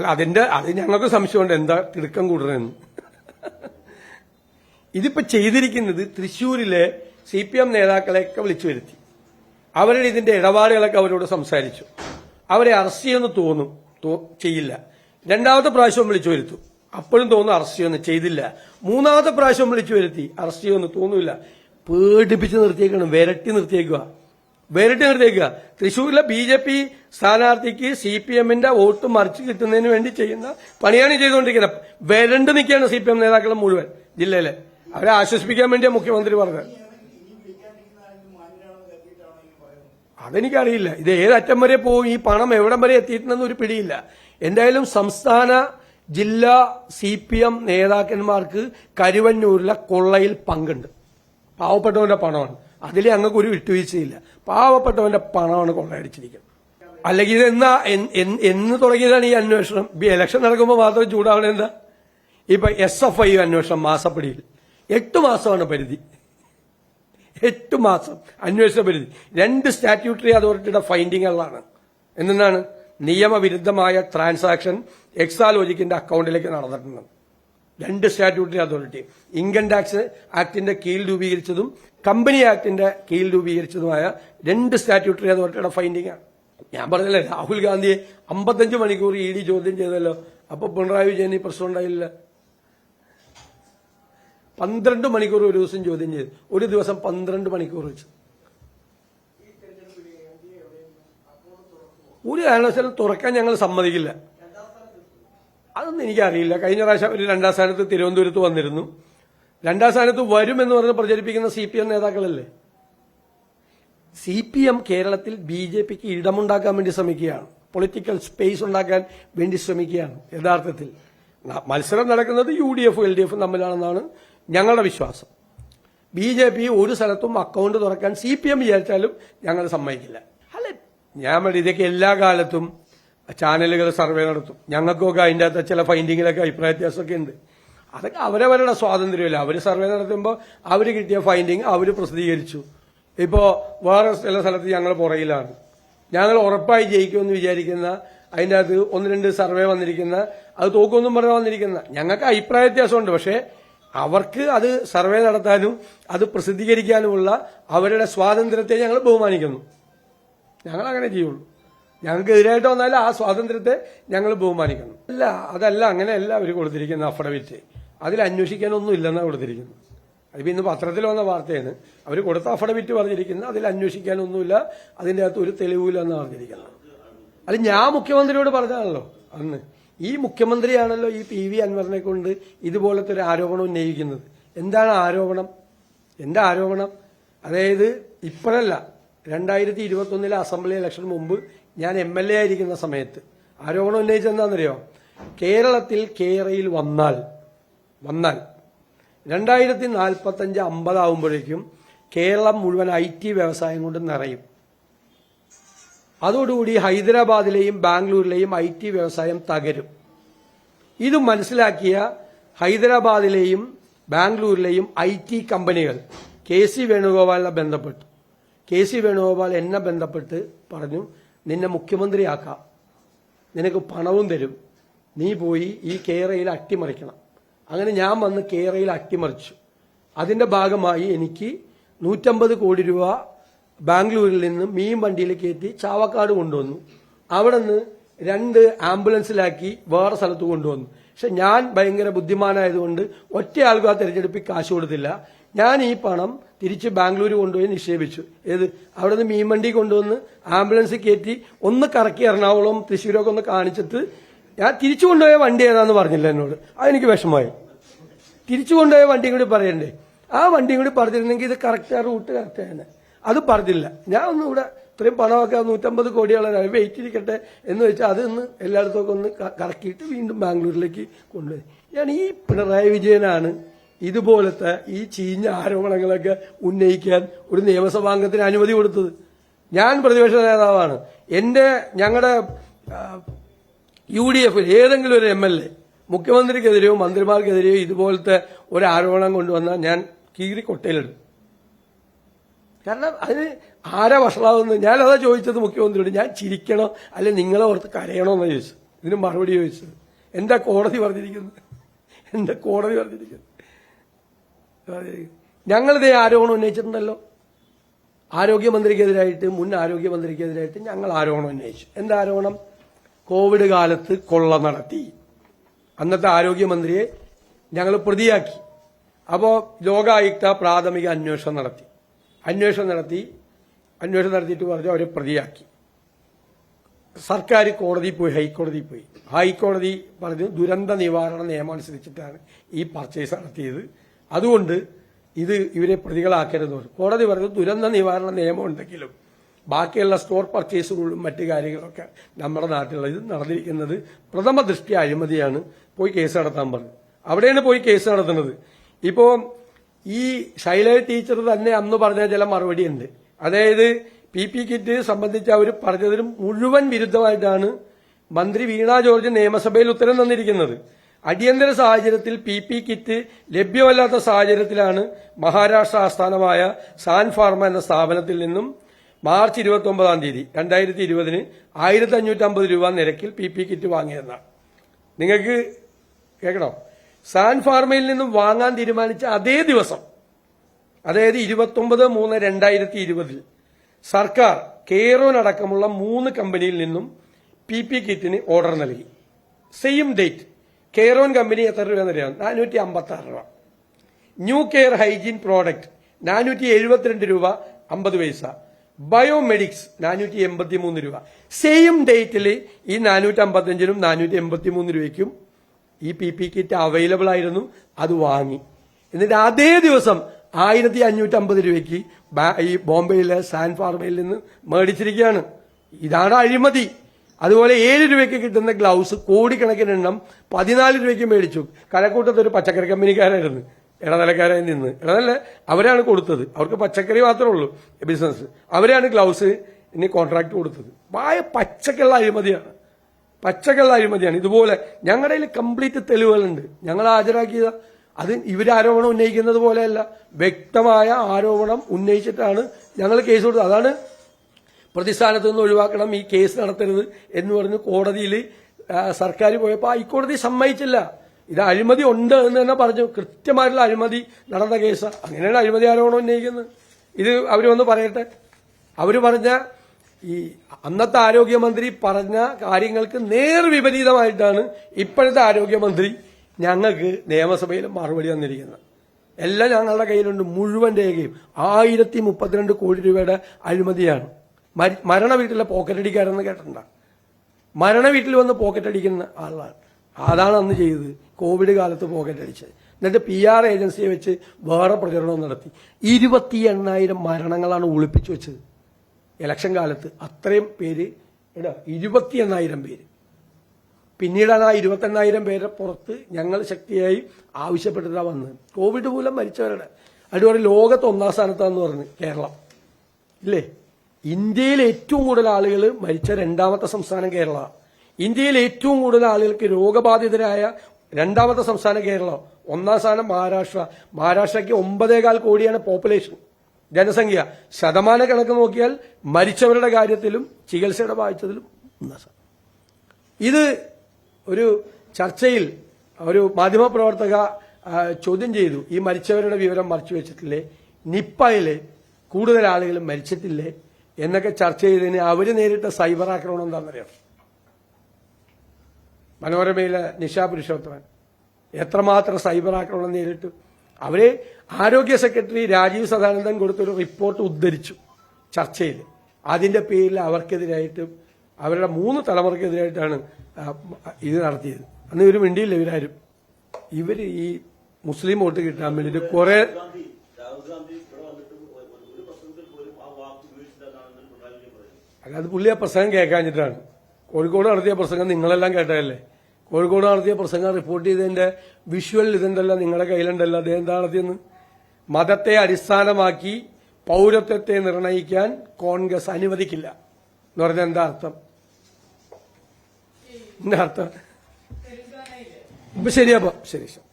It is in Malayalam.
അല്ല അതിന്റെ അത് ഞങ്ങൾക്ക് സംശയമുണ്ട്. എന്താ തിടുക്കം കൂടുതലെന്ന് ഇതിപ്പോ ചെയ്തിരിക്കുന്നത് തൃശൂരിലെ സി പി എം നേതാക്കളെയൊക്കെ വിളിച്ചു വരുത്തി. അവരുടെ ഇതിന്റെ ഇടപാടുകളൊക്കെ അവരോട് സംസാരിച്ചു. അവരെ അറസ്റ്റ് ചെയ്യുമെന്ന് തോന്നും ചെയ്യില്ല. രണ്ടാമത്തെ പ്രാവശ്യം വിളിച്ചു വരുത്തു. അപ്പോഴും തോന്നും അറസ്റ്റ് ചെയ്യുമെന്ന് ചെയ്തില്ല. മൂന്നാമത്തെ പ്രാവശ്യം വിളിച്ചു വരുത്തി അറസ്റ്റ് ചെയ്യുമെന്ന് തോന്നില്ല. പേടിപ്പിച്ച് നിർത്തിയേക്കണം വിരട്ടി നിർത്തിയേക്കുക വിരട്ടി നിർദ്ദേശിക്കുക തൃശൂരിലെ ബി ജെ പി സ്ഥാനാർത്ഥിക്ക് സി പി എമ്മിന്റെ വോട്ട് മറിച്ച് കിട്ടുന്നതിന് വേണ്ടി ചെയ്യുന്ന പണിയാണ് ചെയ്തുകൊണ്ടിരിക്കുന്നത്. വരണ്ട് നിൽക്കുകയാണ് സി പി എം നേതാക്കൾ മുഴുവൻ ജില്ലയിലെ. അവരെ ആശ്വസിപ്പിക്കാൻ വേണ്ടിയാണ് മുഖ്യമന്ത്രി പറഞ്ഞത്. അതെനിക്കറിയില്ല. ഇത് ഏതറ്റം വരെ പോവും? ഈ പണം എവിടം വരെ എത്തിയിട്ടുണ്ടെന്ന് ഒരു പിടിയില്ല. എന്തായാലും സംസ്ഥാന ജില്ലാ സി പി എം നേതാക്കന്മാർക്ക് കരുവന്നൂരിലെ കൊള്ളയിൽ പങ്കുണ്ട്. പാവപ്പെട്ടവന്റെ പണമാണ്. അതിൽ ഞങ്ങൾക്ക് ഒരു വിട്ടുവീഴ്ചയില്ല. പാവപ്പെട്ടവന്റെ പണമാണ് കൊള്ളയടിച്ചിരിക്കുന്നത്. അല്ലെങ്കിൽ ഇത് എന്നാ എന്ന്- തുടങ്ങിയതാണ് ഈ അന്വേഷണം. ഇലക്ഷൻ നടക്കുമ്പോൾ മാത്രം ചൂടാവണ എന്താ? ഇപ്പൊ എസ് എഫ് ഐ അന്വേഷണം മാസപ്പടിയിൽ. എട്ട് മാസമാണ് പരിധി. എട്ട് മാസം അന്വേഷണ പരിധി. രണ്ട് സ്റ്റാറ്റ്യൂട്ടറി അതോറിറ്റിയുടെ ഫൈൻഡിങ്ങുകളാണ് എന്തെന്നാണ്? നിയമവിരുദ്ധമായ ട്രാൻസാക്ഷൻ എക്സാലോജിക്കിന്റെ അക്കൗണ്ടിലേക്ക് നടന്നിട്ടുണ്ട്. രണ്ട് സ്റ്റാറ്റ്യൂട്ടറി അതോറിറ്റി. ഇൻകം ടാക്സ് ആക്ടിന്റെ കീഴിൽ രൂപീകരിച്ചതും കമ്പനി ആക്ടിന്റെ കീഴിൽ രൂപീകരിച്ചതുമായ രണ്ട് സ്റ്റാറ്റ്യൂട്ടറി അതോറിറ്റിയുടെ ഫൈൻഡിംഗ് ആണ് ഞാൻ പറഞ്ഞല്ലേ രാഹുൽ ഗാന്ധിയെ അമ്പത്തഞ്ച് മണിക്കൂർ ഇ ഡി ചോദ്യം ചെയ്തല്ലോ. അപ്പൊ പിണറായി വിജയൻ ഈ പ്രശ്നം ഉണ്ടായില്ല. പന്ത്രണ്ട് മണിക്കൂർ ഒരു ദിവസം ചോദ്യം ചെയ്തു. ഒരു ദിവസം പന്ത്രണ്ട് മണിക്കൂർ വെച്ച്. ഒരു കാരണവശാലും തുറക്കാൻ ഞങ്ങൾ സമ്മതിക്കില്ല. അതൊന്നും എനിക്കറിയില്ല. കഴിഞ്ഞ പ്രാവശ്യം ഒരു രണ്ടാം സ്ഥാനത്ത് തിരുവനന്തപുരത്ത് വന്നിരുന്നു. രണ്ടാം സ്ഥാനത്ത് വരുമെന്ന് പറഞ്ഞ് പ്രചരിപ്പിക്കുന്ന സി പി എം നേതാക്കളല്ലേ? സി പി എം കേരളത്തിൽ ബി ജെ പിക്ക് ഇടമുണ്ടാക്കാൻ വേണ്ടി ശ്രമിക്കുകയാണ്. പൊളിറ്റിക്കൽ സ്പേസ് ഉണ്ടാക്കാൻ വേണ്ടി ശ്രമിക്കുകയാണ് യഥാർത്ഥത്തിൽ. മത്സരം നടക്കുന്നത് യു ഡി എഫും എൽ ഡി എഫും തമ്മിലാണെന്നാണ് ഞങ്ങളുടെ വിശ്വാസം. ബി ജെ പി ഒരു സ്ഥലത്തും അക്കൗണ്ട് തുറക്കാൻ സി പി എം വിചാരിച്ചാലും ഞങ്ങൾ സമ്മതിക്കില്ല. അല്ലെ? ഞാൻ വേണ്ടി ഇതൊക്കെ എല്ലാ കാലത്തും ചാനലുകൾ സർവേ നടത്തും. ഞങ്ങൾക്കൊക്കെ അതിന്റെ അകത്ത് ചില ഫൈൻഡിങ്ങിലൊക്കെ അഭിപ്രായ വ്യത്യാസമൊക്കെ ഉണ്ട്. അതൊക്കെ അവരവരുടെ സ്വാതന്ത്ര്യമല്ല. അവർ സർവേ നടത്തുമ്പോൾ അവർ കിട്ടിയ ഫൈൻഡിങ് അവർ പ്രസിദ്ധീകരിച്ചു. ഇപ്പോൾ വേറെ ചില സ്ഥലത്ത് ഞങ്ങൾ പുറയിലാണ് ഞങ്ങൾ ഉറപ്പായി ജയിക്കുമെന്ന് വിചാരിക്കുന്ന അതിന്റെ അകത്ത് ഒന്ന് രണ്ട് സർവേ വന്നിരിക്കുന്ന അത് തോക്കൊന്നും പറഞ്ഞ് വന്നിരിക്കുന്ന ഞങ്ങൾക്ക് അഭിപ്രായ വ്യത്യാസമുണ്ട് പക്ഷേ അവർക്ക് അത് സർവേ നടത്താനും അത് പ്രസിദ്ധീകരിക്കാനുമുള്ള അവരുടെ സ്വാതന്ത്ര്യത്തെ ഞങ്ങൾ ബഹുമാനിക്കുന്നു. ഞങ്ങൾ അങ്ങനെ ചെയ്യുള്ളൂ. ഞങ്ങൾക്ക് എതിരായിട്ട് വന്നാൽ ആ സ്വാതന്ത്ര്യത്തെ ഞങ്ങൾ ബഹുമാനിക്കണം അല്ല അതല്ല അങ്ങനെയല്ല അവർ കൊടുത്തിരിക്കുന്ന അഫിഡവിറ്റ് അതിൽ അന്വേഷിക്കാനൊന്നും ഇല്ലെന്നാണ് കൊടുത്തിരിക്കുന്നത്. അതിപ്പോൾ ഇന്ന് പത്രത്തിൽ വന്ന വാർത്തയാണ്. അവർ കൊടുത്ത അഫിഡവിറ്റ് പറഞ്ഞിരിക്കുന്നത് അതിൽ അന്വേഷിക്കാനൊന്നുമില്ല അതിന്റെ അകത്ത് ഒരു തെളിവില്ല എന്ന് പറഞ്ഞിരിക്കുന്നത്. അത് ഞാൻ മുഖ്യമന്ത്രിയോട് പറഞ്ഞതാണല്ലോ അന്ന്. ഈ മുഖ്യമന്ത്രിയാണല്ലോ ഈ പി വി അൻവറിനെ കൊണ്ട് ഇതുപോലത്തെ ഒരു ആരോപണം ഉന്നയിക്കുന്നത്. എന്താണ് ആരോപണം? എന്താ ആരോപണം? അതായത് ഇപ്പോഴല്ല രണ്ടായിരത്തി ഇരുപത്തി ഒന്നിലെ അസംബ്ലി ഇലക്ഷൻ മുമ്പ് ഞാൻ എം എൽ എ ആയിരിക്കുന്ന സമയത്ത്. ആരോപണം ഉന്നയിച്ചെന്താണെന്നറിയോ കേരളത്തിൽ കേരയിൽ വന്നാൽ വന്നാൽ രണ്ടായിരത്തി നാൽപ്പത്തഞ്ച് അമ്പതാവുമ്പോഴേക്കും കേരളം മുഴുവൻ ഐ ടി വ്യവസായം കൊണ്ട് നിറയും. അതോടുകൂടി ഹൈദരാബാദിലെയും ബാംഗ്ലൂരിലെയും ഐ ടി വ്യവസായം തകരും. ഇത് മനസ്സിലാക്കിയ ഹൈദരാബാദിലെയും ബാംഗ്ലൂരിലെയും ഐ ടി കമ്പനികൾ കെ സി വേണുഗോപാലിനെ ബന്ധപ്പെട്ടു. കെ സി വേണുഗോപാൽ എന്നെ ബന്ധപ്പെട്ട് പറഞ്ഞു നിന്നെ മുഖ്യമന്ത്രിയാക്കാം. നിനക്ക് പണവും തരും. നീ പോയി ഈ കേരയിൽ അട്ടിമറിക്കണം. അങ്ങനെ ഞാൻ വന്ന് കേരയിൽ അട്ടിമറിച്ചു. അതിന്റെ ഭാഗമായി എനിക്ക് നൂറ്റമ്പത് കോടി രൂപ ബാംഗ്ലൂരിൽ നിന്ന് മീൻ വണ്ടിയിൽ കയറ്റി ചാവക്കാട് കൊണ്ടുവന്നു. അവിടെ നിന്ന് രണ്ട് ആംബുലൻസിലാക്കി വേറെ സ്ഥലത്ത് കൊണ്ടുവന്നു. പക്ഷെ ഞാൻ ഭയങ്കര ബുദ്ധിമാനായതുകൊണ്ട് ഒറ്റയാൾക്കും ആ തെരഞ്ഞെടുപ്പിൽ കാശ് കൊടുത്തില്ല. ഞാൻ ഈ പണം തിരിച്ച് ബാംഗ്ലൂർ കൊണ്ടുപോയി നിക്ഷേപിച്ചു. ഏത്? അവിടെ നിന്ന് മീൻവണ്ടി കൊണ്ടുവന്ന് ആംബുലൻസ് കയറ്റി ഒന്ന് കറക്കി എറണാകുളം തൃശ്ശൂരൊക്കെ ഒന്ന് കാണിച്ചിട്ട് ഞാൻ തിരിച്ചു കൊണ്ടുപോയ വണ്ടി ഏതാന്ന് പറഞ്ഞില്ല എന്നോട്. അതെനിക്ക് വിഷമമായി. തിരിച്ചു കൊണ്ടുപോയ വണ്ടിയും കൂടി പറയണ്ടേ? ആ വണ്ടിയും കൂടി പറഞ്ഞിരുന്നെങ്കിൽ ഇത് കറക്റ്റ് ആ റൂട്ട് കറക്റ്റ് ആണ് അത് പറഞ്ഞില്ല. ഞാൻ ഒന്നും ഇവിടെ ഇത്രയും പണമൊക്കെ നൂറ്റമ്പത് കോടിയുള്ള വെയിറ്റ് ഇരിക്കട്ടെ എന്ന് വെച്ചാൽ അത് ഒന്ന് എല്ലായിടത്തും ഒന്ന് ക- കറക്കിയിട്ട് വീണ്ടും ബാംഗ്ലൂരിലേക്ക് കൊണ്ടുപോയി. ഞാൻ ഈ പിണറായി വിജയനാണ് ഇതുപോലത്തെ ഈ ചീഞ്ഞ ആരോപണങ്ങളൊക്കെ ഉന്നയിക്കാൻ ഒരു നിയമസഭാംഗത്തിന് അനുമതി കൊടുത്തത്. ഞാൻ പ്രതിപക്ഷ നേതാവാണ്. എന്റെ ഞങ്ങളുടെ യു ഡി എഫിൽ ഏതെങ്കിലും ഒരു എം എൽ എ മുഖ്യമന്ത്രിക്കെതിരെയോ മന്ത്രിമാർക്കെതിരെയോ ഇതുപോലത്തെ ഒരു ആരോപണം കൊണ്ടുവന്നാൽ ഞാൻ കീറി കൊട്ടയിലിടും. കാരണം അതിന് ആരാ വഷളാവുന്നത്? ഞാനതാ ചോദിച്ചത് മുഖ്യമന്ത്രിയോട്. ഞാൻ ചിരിക്കണോ? അല്ലെ നിങ്ങളെ ഓർത്ത് കരയണോ എന്ന് ചോദിച്ചു ഇതിന് മറുപടി ചോദിച്ചത്. എന്താ കോടതി പറഞ്ഞിരിക്കുന്നത്? എന്താ കോടതി പറഞ്ഞിരിക്കുന്നത്? ഞങ്ങളിതേ ആരോപണം ഉന്നയിച്ചിട്ടുണ്ടല്ലോ. ആരോഗ്യമന്ത്രിക്കെതിരായിട്ട് മുൻ ആരോഗ്യമന്ത്രിക്കെതിരായിട്ട് ഞങ്ങൾ ആരോപണം ഉന്നയിച്ചു. എന്താ ആരോപണം? കോവിഡ് കാലത്ത് കൊള്ള നടത്തി. അന്നത്തെ ആരോഗ്യമന്ത്രിയെ ഞങ്ങൾ പ്രതിയാക്കി. അപ്പോൾ ലോകായുക്ത പ്രാഥമിക അന്വേഷണം നടത്തി. അന്വേഷണം നടത്തി. അന്വേഷണം നടത്തിയിട്ട് പറഞ്ഞു അവരെ പ്രതിയാക്കി. സർക്കാർ കോടതിയിൽ പോയി ഹൈക്കോടതിയിൽ പോയി. ഹൈക്കോടതി പറഞ്ഞു ദുരന്ത നിവാരണ നിയമം അനുസരിച്ചിട്ടാണ് ഈ പർച്ചേസ് നടത്തിയത്. അതുകൊണ്ട് ഇത് ഇവരെ പ്രതികളാക്കരുത്. കോടതി പറഞ്ഞു ദുരന്ത നിവാരണ നിയമം ഉണ്ടെങ്കിലും ബാക്കിയുള്ള സ്റ്റോർ പർച്ചേസുകളും മറ്റു കാര്യങ്ങളൊക്കെ നമ്മുടെ നാട്ടിലുള്ള ഇത് നടന്നിരിക്കുന്നത് പ്രഥമ ദൃഷ്ടി അഴിമതിയാണ്. പോയി കേസ് നടത്താൻ പറഞ്ഞു. അവിടെയാണ് പോയി കേസ് നടത്തുന്നത്. ഇപ്പോ ഈ ശൈലജ ടീച്ചർ തന്നെ അന്ന് പറഞ്ഞ ചില മറുപടി ഉണ്ട്. അതായത് പി പി കിറ്റ് സംബന്ധിച്ച് അവർ പറഞ്ഞതിന് മുഴുവൻ വിരുദ്ധമായിട്ടാണ് മന്ത്രി വീണ ജോർജ് നിയമസഭയിൽ ഉത്തരം തന്നിരിക്കുന്നത്. അടിയന്തര സാഹചര്യത്തിൽ പി പി കിറ്റ് ലഭ്യമല്ലാത്ത സാഹചര്യത്തിലാണ് മഹാരാഷ്ട്ര ആസ്ഥാനമായ സാൻ ഫാർമ എന്ന സ്ഥാപനത്തിൽ നിന്നും മാർച്ച് ഇരുപത്തി ഒമ്പതാം തീയതി രണ്ടായിരത്തി ഇരുപതിന് ആയിരത്തി അഞ്ഞൂറ്റമ്പത് രൂപ നിരക്കിൽ പി പി കിറ്റ് വാങ്ങിയതെന്നാണ് നിങ്ങൾക്ക് കേൾക്കണോ? സാൻ ഫാർമയിൽ നിന്നും വാങ്ങാൻ തീരുമാനിച്ച അതേ ദിവസം അതായത് ഇരുപത്തൊമ്പത് മൂന്ന് രണ്ടായിരത്തി ഇരുപതിൽ സർക്കാർ കെയറോൻ അടക്കമുള്ള മൂന്ന് കമ്പനിയിൽ നിന്നും പി പി കിറ്റിന് ഓർഡർ നൽകി. സെയിം ഡേറ്റ് കെയറോൻ കമ്പനി എത്ര രൂപ എന്നറിയാം നാനൂറ്റി അമ്പത്തി ആറ് രൂപ. ന്യൂ കെയർ ഹൈജീൻ പ്രോഡക്റ്റ് നാനൂറ്റി എഴുപത്തിരണ്ട് രൂപ അമ്പത് പൈസ. ബയോമെഡിക്സ് നാനൂറ്റി എൺപത്തി മൂന്ന് രൂപ. സെയിം ഡേറ്റിൽ ഈ നാനൂറ്റി അമ്പത്തഞ്ചിനും നാനൂറ്റി എൺപത്തി മൂന്ന് രൂപയ്ക്കും ഈ പി പി കിറ്റ് അവൈലബിൾ ആയിരുന്നു. അത് വാങ്ങി. എന്നിട്ട് അതേ ദിവസം ആയിരത്തി അഞ്ഞൂറ്റി അമ്പത് രൂപയ്ക്ക് ഈ ബോംബെയിലെ സാൻ ഫാർമയിൽ നിന്ന് മേടിച്ചിരിക്കുകയാണ്. ഇതാണ് അഴിമതി. അതുപോലെ ഏഴ് രൂപയ്ക്ക് കിട്ടുന്ന ഗ്ലൗസ് കോടിക്കണക്കിന് എണ്ണം പതിനാല് രൂപയ്ക്ക് മേടിച്ചു. കലക്കൂട്ടത്ത് ഒരു പച്ചക്കറി കമ്പനിക്കാരായിരുന്നു. ഇടനിലക്കാരായി നിന്ന്. ഇടനില അവരാണ് കൊടുത്തത്. അവർക്ക് പച്ചക്കറി മാത്രമേ ഉള്ളൂ ബിസിനസ്. അവരാണ് ഗ്ലൗസ് ഇനി കോൺട്രാക്ട് കൊടുത്തത്. വായ പച്ചക്കുള്ള അഴിമതിയാണ്. പച്ചക്കുള്ള അഴിമതിയാണ്. ഇതുപോലെ ഞങ്ങളുടെ കയ്യിൽ കംപ്ലീറ്റ് തെളിവുകളുണ്ട്. ഞങ്ങൾ ഹാജരാക്കിയത്. അത് ഇവരാരോപണം ഉന്നയിക്കുന്നത് പോലെയല്ല. വ്യക്തമായ ആരോപണം ഉന്നയിച്ചിട്ടാണ് ഞങ്ങൾ കേസ് കൊടുത്തത്. അതാണ് പ്രതിസ്ഥാനത്ത് നിന്ന് ഒഴിവാക്കണം ഈ കേസ് നടത്തരുത് എന്ന് പറഞ്ഞ് കോടതിയിൽ സർക്കാർ പോയപ്പോൾ ഹൈക്കോടതി സമ്മതിച്ചില്ല. ഇത് അഴിമതി ഉണ്ട് എന്ന് തന്നെ പറഞ്ഞു. കൃത്യമായിട്ടുള്ള അഴിമതി നടന്ന കേസ്. അങ്ങനെയാണ് അഴിമതി ആരോപണം ഉന്നയിക്കുന്നത്. ഇത് അവർ വന്ന് പറയട്ടെ. അവർ പറഞ്ഞ ഈ അന്നത്തെ ആരോഗ്യമന്ത്രി പറഞ്ഞ കാര്യങ്ങൾക്ക് നേർ വിപരീതമായിട്ടാണ് ഇപ്പോഴത്തെ ആരോഗ്യമന്ത്രി ഞങ്ങൾക്ക് നിയമസഭയിൽ മറുപടി തന്നിരിക്കുന്നത്. എല്ലാം ഞങ്ങളുടെ കയ്യിലുണ്ട്. മുഴുവൻ രേഖയും. ആയിരത്തി മുപ്പത്തിരണ്ട് കോടി രൂപയുടെ അഴിമതിയാണ്. മരണ വീട്ടിലെ പോക്കറ്റ് അടിക്കാരെന്ന് കേട്ടിട്ടുണ്ട? മരണ വീട്ടിൽ വന്ന് പോക്കറ്റ് അടിക്കുന്ന ആളാണ്. അതാണ് അന്ന് ചെയ്തത്. കോവിഡ് കാലത്ത് പോക്കറ്റ് അടിച്ചത് എന്നിട്ട് പി ആർ ഏജൻസിയെ വെച്ച് വേറെ പ്രചരണവും നടത്തി. ഇരുപത്തി എണ്ണായിരം മരണങ്ങളാണ് ഒളിപ്പിച്ചു വെച്ചത്. ഇലക്ഷൻ കാലത്ത് അത്രയും പേര് എടാ ഇരുപത്തി എണ്ണായിരം പേര്. പിന്നീടാണ് ആ ഇരുപത്തെണ്ണായിരം പേരെ പുറത്ത് ഞങ്ങൾ ശക്തിയായി ആവശ്യപ്പെട്ടിട്ടാണ് വന്നത്. കോവിഡ് മൂലം മരിച്ചവരുടെ. അടിപൊളി ലോകത്ത് ഒന്നാം സ്ഥാനത്താന്ന് പറഞ്ഞ് കേരളം. ഇല്ലേ? ഇന്ത്യയിൽ ഏറ്റവും കൂടുതൽ ആളുകൾ മരിച്ച രണ്ടാമത്തെ സംസ്ഥാനം കേരള. ഇന്ത്യയിൽ ഏറ്റവും കൂടുതൽ ആളുകൾക്ക് രോഗബാധിതരായ രണ്ടാമത്തെ സംസ്ഥാനം കേരളം. ഒന്നാം സ്ഥാനം മഹാരാഷ്ട്ര. മഹാരാഷ്ട്രയ്ക്ക് ഒമ്പതേകാൽ കോടിയാണ് പോപ്പുലേഷൻ. ജനസംഖ്യ. ശതമാന കണക്ക് നോക്കിയാൽ മരിച്ചവരുടെ കാര്യത്തിലും ചികിത്സയുടെ ബാധിച്ചതിലും ഇത് ഒരു ചർച്ചയിൽ ഒരു മാധ്യമപ്രവർത്തക ചോദ്യം ചെയ്തു. ഈ മരിച്ചവരുടെ വിവരം മറച്ചു വെച്ചിട്ടില്ലേ? നിപ്പയിലെ കൂടുതൽ ആളുകൾ മരിച്ചിട്ടില്ലേ? എന്നൊക്കെ ചർച്ച ചെയ്തതിന് അവർ നേരിട്ട സൈബർ ആക്രമണം എന്താണെന്നറിയാം? മനോരമയിലെ നിഷാ പുരുഷോത്തമൻ. എത്രമാത്രം സൈബർ ആക്രമണം നേരിട്ടു. അവർ ആരോഗ്യ സെക്രട്ടറി രാജീവ് സദാനന്ദൻ കൊടുത്തൊരു റിപ്പോർട്ട് ഉദ്ധരിച്ചു ചർച്ചയിൽ അതിന്റെ പേരിൽ അവർക്കെതിരായിട്ട് അവരുടെ മൂന്ന് തലമുറക്കെതിരായിട്ടാണ് ഇത് നടത്തിയത്. അന്ന് ഇവർ മിണ്ടിയില്ല ഇവരാരും. ഇവർ ഈ മുസ്ലിം വോട്ട് കിട്ടാൻ വേണ്ടിയിട്ട് കുറെ ഗാന്ധി രാഹുൽ ഗാന്ധി ഇവിടെ വന്നിട്ട് ഒരു ഒരു പ്രസംഗത്തിൽ പോലും ആ വാക്ക് ഉപയോഗിച്ചില്ലെന്നാണ് പിണറായി വിജയൻ പറയുന്നത് അത് പുള്ളി ആ പ്രസംഗം കേൾക്കാഞ്ഞിട്ടാണ്. കോഴിക്കോട് നടത്തിയ പ്രസംഗം നിങ്ങളെല്ലാം കേട്ടതല്ലേ? കോഴിക്കോട് നടത്തിയ പ്രസംഗം റിപ്പോർട്ട് ചെയ്തതിന്റെ വിഷ്വൽ ഇതുണ്ടല്ലോ നിങ്ങളുടെ കയ്യിലുണ്ടല്ലോ അദ്ദേഹം എന്താ നടത്തിയെന്ന്? മതത്തെ അടിസ്ഥാനമാക്കി പൗരത്വത്തെ നിർണയിക്കാൻ കോൺഗ്രസ് അനുവദിക്കില്ല. എന്ന് പറഞ്ഞ എന്താ അർത്ഥം? എന്താ അർത്ഥം? ശരിയാപ്പോ ശരി ശരി.